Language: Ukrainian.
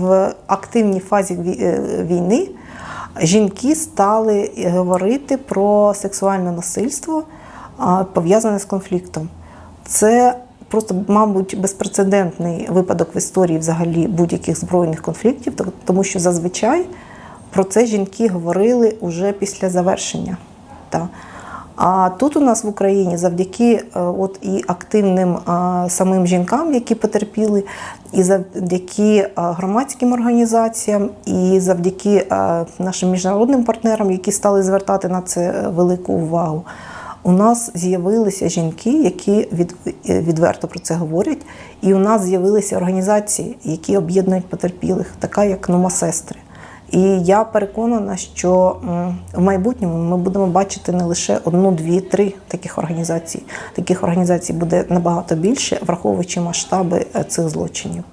в активній фазі е, війни жінки стали говорити про сексуальне насильство, пов'язане з конфліктом. Це просто, мабуть, безпрецедентний випадок в історії взагалі будь-яких збройних конфліктів, тому що зазвичай про це жінки говорили уже після завершення. А тут у нас в Україні завдяки е, от і активним самим жінкам, які потерпіли, і завдяки е, громадським організаціям, і завдяки е, нашим міжнародним партнерам, які стали звертати на це велику увагу. У нас з'явилися жінки, які від, відверто про це говорять, і у нас з'явилися організації, які об'єднують потерпілих, така як Нума Сестри. І я переконана, що в майбутньому ми будемо бачити не лише одну, дві, три таких організацій. Таких організацій буде набагато більше, враховуючи масштаби е, цих злочинів.